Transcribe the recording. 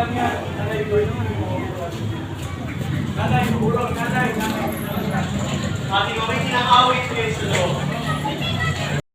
lang yan. Nanay ko yun. Nanay, burok, nanay, nanay. Ko may kinakawit kayo sa loob.